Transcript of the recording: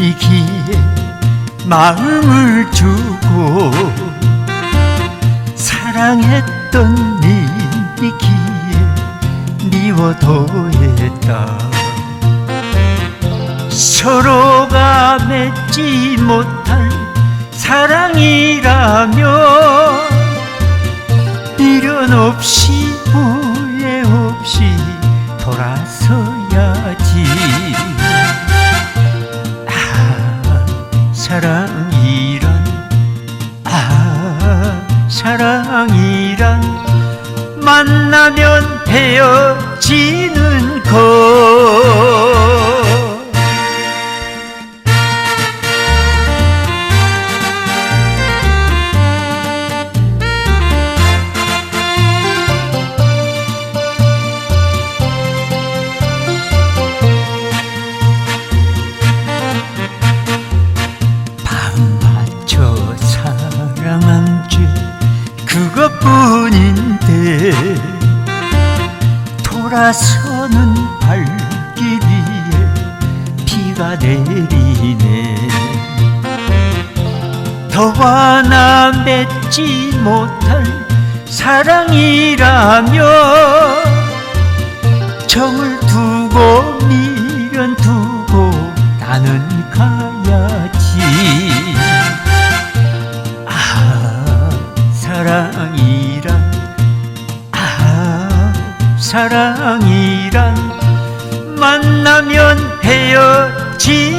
이기에 마음을 주고 사랑했던 니기에 미워도했다. 서로가 맺지 못할 사랑이라며 미련 없이 후회 없이 돌아서야지 사랑이란 아 사랑이란 만나면 헤어지는 것 뿐인데 돌아서는 발길 위에 비가 내리네. 더 하나 맺지 못할 사랑이라며 정을 두 사랑이란 아 사랑이란 만나면 헤어지